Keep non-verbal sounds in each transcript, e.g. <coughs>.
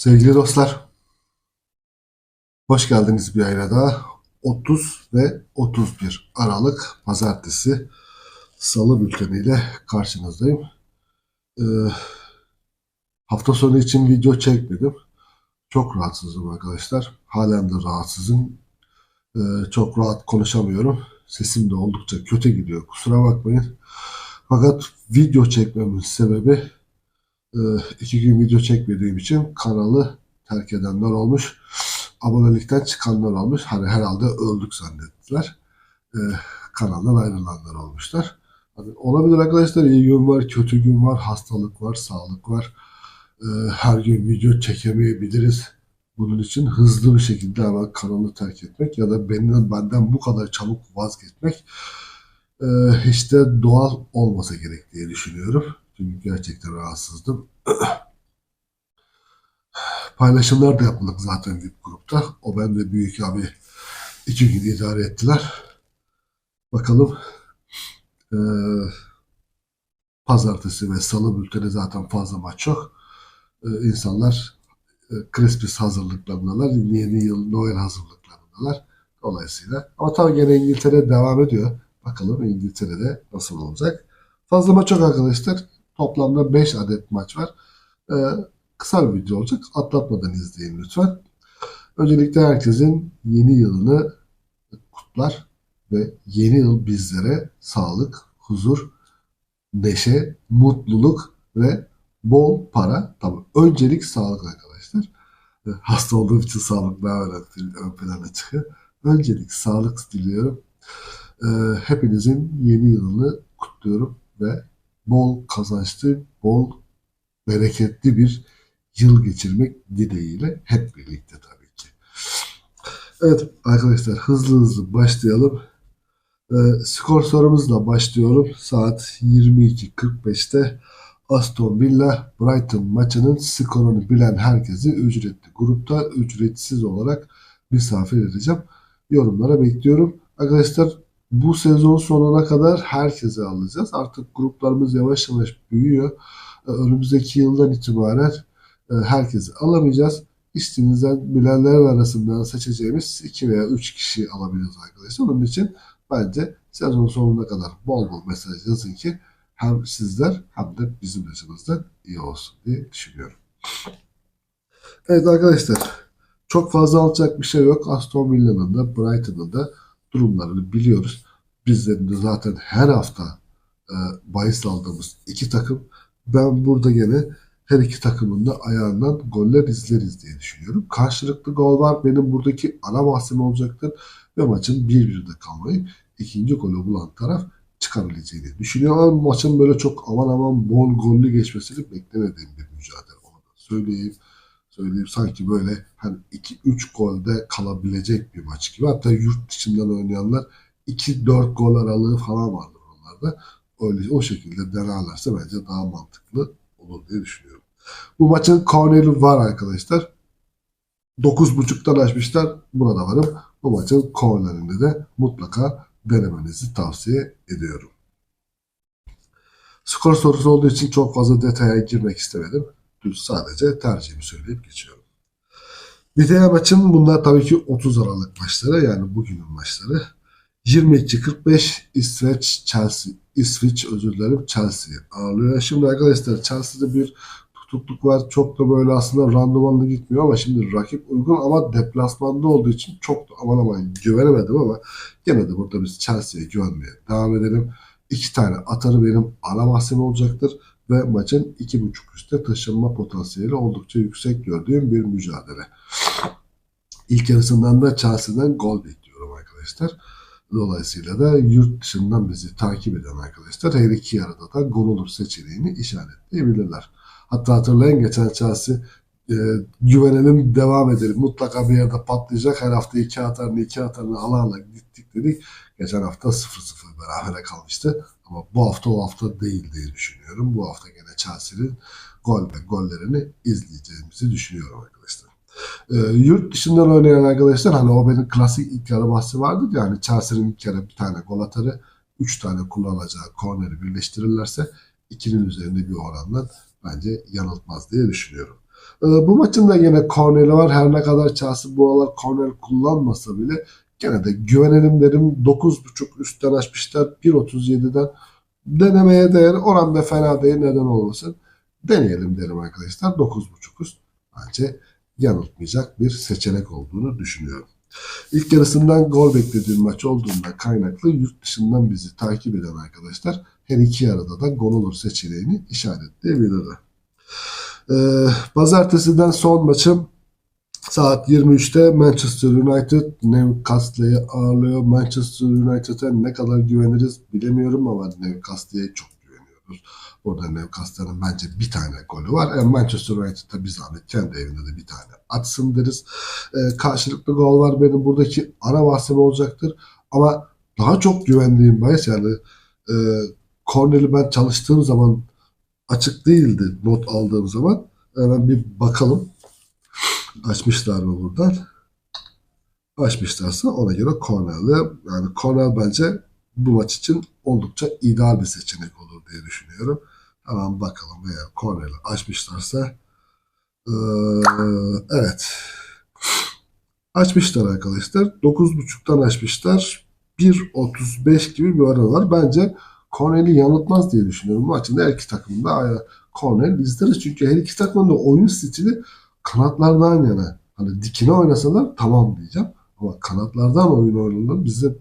Sevgili dostlar, hoş geldiniz bir ayına daha. 30 ve 31 Aralık Pazartesi Salı bülteniyle karşınızdayım. Ee, hafta sonu için video çekmedim. Çok rahatsızım arkadaşlar. Halen de rahatsızım. Ee, çok rahat konuşamıyorum. Sesim de oldukça kötü gidiyor. Kusura bakmayın. Fakat video çekmemin sebebi iki gün video çekmediğim için kanalı terk edenler olmuş. Abonelikten çıkanlar olmuş. Hani herhalde öldük zannettiler. E, kanaldan ayrılanlar olmuşlar. Hani olabilir arkadaşlar. iyi gün var, kötü gün var, hastalık var, sağlık var. E, her gün video çekemeyebiliriz. Bunun için hızlı bir şekilde hemen kanalı terk etmek ya da benim benden bu kadar çabuk vazgeçmek e, hiç de doğal olmasa gerek diye düşünüyorum. Çünkü gerçekten rahatsızdım. <clears throat> Paylaşımlar da yapmadık zaten VIP grupta. O ben ve Büyük abi iki gün idare ettiler. Bakalım e, pazartesi ve salı bülteni zaten fazla maç yok. E, insanlar e, Christmas hazırlıklarındalar. Yeni yıl Noel hazırlıklarındalar. Dolayısıyla. Ama tabii gene İngiltere devam ediyor. Bakalım İngiltere'de nasıl olacak. Fazla maç yok arkadaşlar. Toplamda 5 adet maç var. Ee, kısa bir video olacak. Atlatmadan izleyin lütfen. Öncelikle herkesin yeni yılını kutlar ve yeni yıl bizlere sağlık, huzur, neşe, mutluluk ve bol para. Tabii öncelik sağlık arkadaşlar. Ee, Hasta olduğum için sağlık daha ön plana çıkıyor. Öncelik sağlık diliyorum. Ee, hepinizin yeni yılını kutluyorum ve bol kazançlı, bol bereketli bir yıl geçirmek dileğiyle hep birlikte tabii ki. Evet arkadaşlar hızlı hızlı başlayalım. Ee, skor sorumuzla başlıyorum. Saat 22.45'te Aston Villa Brighton maçının skorunu bilen herkesi ücretli grupta ücretsiz olarak misafir edeceğim. Yorumlara bekliyorum. Arkadaşlar bu sezon sonuna kadar herkese alacağız. Artık gruplarımız yavaş yavaş büyüyor. Ee, Önümüzdeki yıldan itibaren e, herkesi alamayacağız. İşinizden bilenlerin arasından seçeceğimiz 2 veya 3 kişi alabiliriz arkadaşlar. Onun için bence sezon sonuna kadar bol bol mesaj yazın ki hem sizler hem de bizim açımızdan iyi olsun diye düşünüyorum. Evet arkadaşlar çok fazla alacak bir şey yok. Aston Villa'nın da Brighton'ın da durumlarını biliyoruz. Bizlerin de zaten her hafta e, bahis aldığımız iki takım. Ben burada gene her iki takımın da ayağından goller izleriz diye düşünüyorum. Karşılıklı gol var. Benim buradaki ana bahsim olacaktır. Ve maçın 1-1'de kalmayı ikinci golü bulan taraf çıkabileceğini düşünüyorum. Maçın böyle çok aman aman bol gollü geçmesini beklemediğim bir mücadele. Onu da söyleyeyim söyleyeyim sanki böyle hani 2-3 golde kalabilecek bir maç gibi. Hatta yurt dışından oynayanlar 2-4 gol aralığı falan vardır onlarda. Öyle o şekilde denerlerse bence daha mantıklı olur diye düşünüyorum. Bu maçın korneri var arkadaşlar. 9.5'tan açmışlar. Burada varım. Bu maçın kornerini de mutlaka denemenizi tavsiye ediyorum. Skor sorusu olduğu için çok fazla detaya girmek istemedim. Sadece tercihimi söyleyip geçiyorum. Diğer maçım bunlar tabii ki 30 Aralık maçları yani bugünün maçları. 22-45 İsveç Chelsea İsviç özür dilerim Chelsea ağırlıyor. Şimdi arkadaşlar Chelsea'de bir tutukluk var. Çok da böyle aslında randımanlı gitmiyor ama şimdi rakip uygun ama deplasmanda olduğu için çok da aman aman güvenemedim ama gene de burada biz Chelsea'ye güvenmeye devam edelim. İki tane atarı benim ana bahsim olacaktır ve maçın iki buçuk üstte taşınma potansiyeli oldukça yüksek gördüğüm bir mücadele. İlk yarısından da Chelsea'den gol bekliyorum arkadaşlar. Dolayısıyla da yurt dışından bizi takip eden arkadaşlar her iki yarıda da gol olur seçeneğini işaretleyebilirler. Hatta hatırlayın geçen Chelsea e, güvenelim devam edelim. Mutlaka bir yerde patlayacak. Her hafta iki atarını iki atarını ala ala gittik dedik. Geçen hafta 0-0 berabere kalmıştı. Ama bu hafta o hafta değil diye düşünüyorum. Bu hafta gene Chelsea'nin gol ve gollerini izleyeceğimizi düşünüyorum arkadaşlar. E, yurt dışından oynayan arkadaşlar hani o benim klasik ilk yarı bahsi vardı ya hani Chelsea'nin ilk yarı bir tane gol atarı 3 tane kullanacağı korneri birleştirirlerse 2'nin üzerinde bir oranla bence yanıltmaz diye düşünüyorum. Ee, bu maçın da yine korneli var. Her ne kadar Chelsea bu aralar kornel kullanmasa bile gene de güvenelim derim. 9.5 üstten açmışlar. 1.37'den denemeye değer. Oran da fena değil. Neden olmasın. Deneyelim derim arkadaşlar. 9.5 üst bence yanıltmayacak bir seçenek olduğunu düşünüyorum. İlk yarısından gol beklediğim maç olduğundan kaynaklı yurt dışından bizi takip eden arkadaşlar her iki yarıda da gol olur seçeneğini işaretleyebilirler. Ee, pazartesiden son maçım saat 23'te Manchester United Newcastle'yi ağırlıyor. Manchester United'a ne kadar güveniriz bilemiyorum ama Newcastle'ye çok güveniyoruz. Orada Newcastle'ın bence bir tane golü var. Yani Manchester United'da bir zahmet kendi evinde de bir tane atsın deriz. Ee, karşılıklı gol var benim buradaki ana bahsim olacaktır. Ama daha çok güvendiğim bahis yani e, Cornel'i ben çalıştığım zaman açık değildi not aldığım zaman. Hemen bir bakalım. Açmışlar mı buradan? Açmışlarsa ona göre Cornell'de yani Cornell bence bu maç için oldukça ideal bir seçenek olur diye düşünüyorum. Hemen bakalım eğer Cornell'i açmışlarsa ee, evet açmışlar arkadaşlar 9.5'tan açmışlar 1.35 gibi bir oran var. Bence Cornell'i yanıltmaz diye düşünüyorum. Bu maçında her iki takım da Cornell izleriz. Çünkü her iki takımın da oyun stili kanatlardan yana. Hani dikine oynasalar tamam diyeceğim. Ama kanatlardan oyun oynanır bize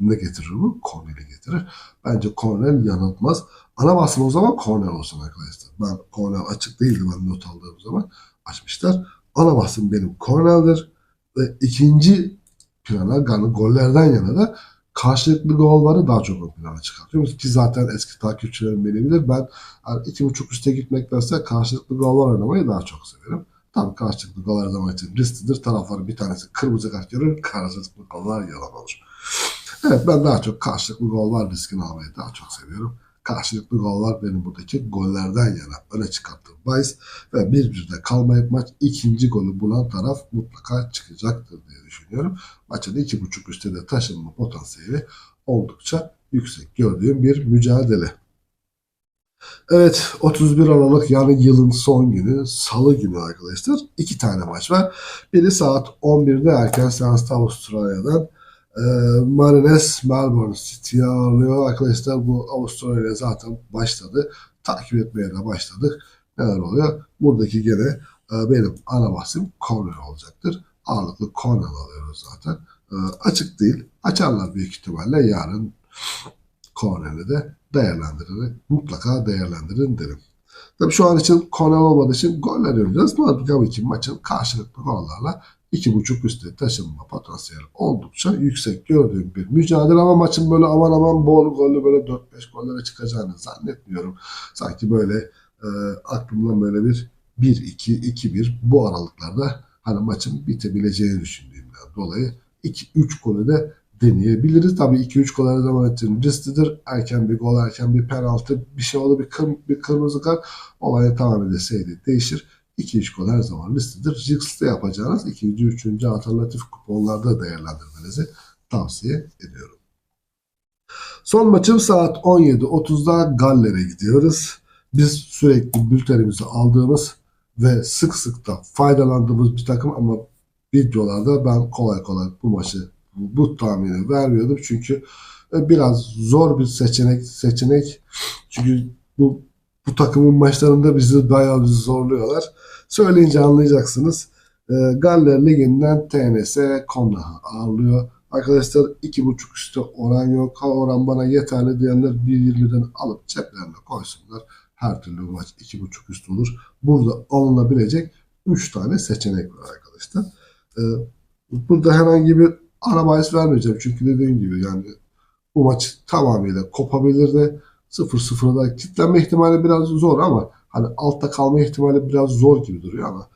ne getirir bu? Cornell'i getirir. Bence Cornell yanıltmaz. Ana basın o zaman Cornell olsun arkadaşlar. Ben Cornell açık değildi ben not aldığım zaman. Açmışlar. Ana basın benim Cornell'dir. Ve ikinci plana yani gollerden yana da karşılıklı golları daha çok ön plana çıkartıyorum. Ki zaten eski takipçilerim beni bilir. Ben yani iki buçuk üste gitmektense karşılıklı gollar oynamayı daha çok severim. Tam karşılıklı gol her zaman için risklidir. Tarafların bir tanesi kırmızı kart görür. Karşılıklı gollar yalan olur. Evet ben daha çok karşılıklı gollar riskini almayı daha çok seviyorum. Karşılıklı gollar benim buradaki gollerden yana öne çıkarttığım bahis ve bir birde kalmayıp maç ikinci golü bulan taraf mutlaka çıkacaktır diye düşünüyorum. Maçın iki buçuk üstte de taşınma potansiyeli oldukça yüksek gördüğüm bir mücadele. Evet 31 Aralık yani yılın son günü salı günü arkadaşlar iki tane maç var. Biri saat 11'de erken seansta Avustralya'dan e, Marines Melbourne City'ye ağırlıyor. Arkadaşlar bu Avustralya zaten başladı. Takip etmeye de başladık. Neler oluyor? Buradaki gene e, benim ana bahsim corner olacaktır. Ağırlıklı corner alıyoruz zaten. E, açık değil. Açarlar büyük ihtimalle yarın corner'i de değerlendirin. Mutlaka değerlendirin derim. Tabii şu an için corner olmadığı için goller oynayacağız. Tabii ki maçın karşılıklı gollarla 2.5 üstte taşınma potansiyeli oldukça yüksek gördüğüm bir mücadele ama maçın böyle aman aman bol gollü böyle 4-5 gollere çıkacağını zannetmiyorum. Sanki böyle e, aklımdan böyle bir 1-2, 2-1 bu aralıklarda hani maçın bitebileceğini düşündüğümden dolayı 2-3 golü de deneyebiliriz. Tabii 2-3 gol her zaman için risklidir. Erken bir gol, erken bir penaltı, bir şey olur, bir, kır, bir kırmızı kart olayı tamamen de seyri değişir. 2-3 gol her zaman risklidir. Riskli yapacağınız 2. 3. alternatif kuponlarda değerlendirmenizi tavsiye ediyorum. Son maçım saat 17.30'da Galler'e gidiyoruz. Biz sürekli bültenimizi aldığımız ve sık sık da faydalandığımız bir takım ama videolarda ben kolay kolay bu maçı bu tahmini vermiyordum. Çünkü biraz zor bir seçenek seçenek. Çünkü bu bu takımın maçlarında bizi bayağı bizi zorluyorlar. Söyleyince anlayacaksınız. E, Galler Ligi'nden TNS Konrah'ı ağırlıyor. Arkadaşlar 2.5 üstü oran yok. Ha oran bana yeterli diyenler 1.20'den alıp ceplerine koysunlar. Her türlü maç 2.5 üst olur. Burada alınabilecek 3 tane seçenek var arkadaşlar. E, burada herhangi bir ana bahis vermeyeceğim. Çünkü dediğim gibi yani bu maç tamamıyla kopabilir de 0-0'da kitlenme ihtimali biraz zor ama hani altta kalma ihtimali biraz zor gibi duruyor ama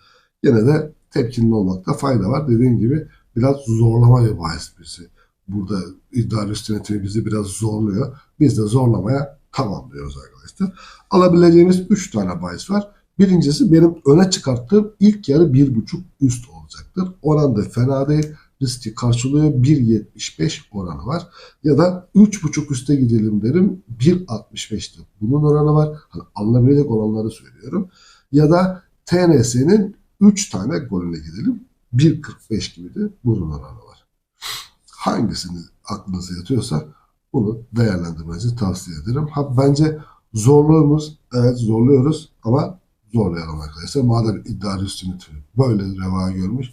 yine de tepkili olmakta fayda var. Dediğim gibi biraz zorlama bir bahis bizi. Burada iddia üst yönetimi bizi biraz zorluyor. Biz de zorlamaya tamam diyoruz arkadaşlar. Alabileceğimiz 3 tane bahis var. Birincisi benim öne çıkarttığım ilk yarı 1.5 üst olacaktır. Oran da fena değil riski karşılıyor. 1.75 oranı var. Ya da 3.5 üste gidelim derim. 1.65'te bunun oranı var. Hani alınabilecek olanları söylüyorum. Ya da TNS'nin 3 tane golüne gidelim. 1.45 gibi de burun oranı var. Hangisini aklınıza yatıyorsa bunu değerlendirmenizi tavsiye ederim. Ha, bence zorluğumuz, evet zorluyoruz ama zorlayalım arkadaşlar. Madem iddia üstünlüğü böyle reva görmüş,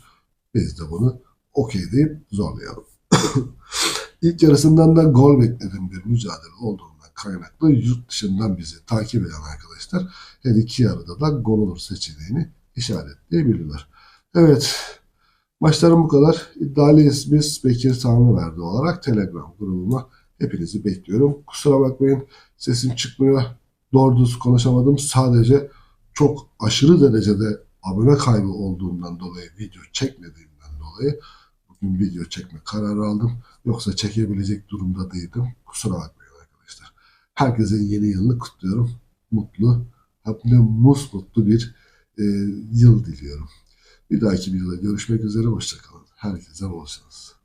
biz de bunu okey deyip zorlayalım. <coughs> İlk yarısından da gol beklediğim bir mücadele olduğundan kaynaklı yurt dışından bizi takip eden arkadaşlar her iki yarıda da gol olur seçeneğini işaretleyebilirler. Evet, maçlarım bu kadar. İddialı ismimiz Bekir Tanrıverdi olarak Telegram grubuma hepinizi bekliyorum. Kusura bakmayın sesim çıkmıyor. Doğru düz konuşamadım. Sadece çok aşırı derecede abone kaybı olduğundan dolayı video çekmediğimden dolayı bugün video çekme kararı aldım. Yoksa çekebilecek durumda değildim. Kusura bakmayın arkadaşlar. Herkesin yeni yılını kutluyorum. Mutlu, hem de musmutlu bir e, yıl diliyorum. Bir dahaki videoda görüşmek üzere. Hoşçakalın. Herkese bol şans.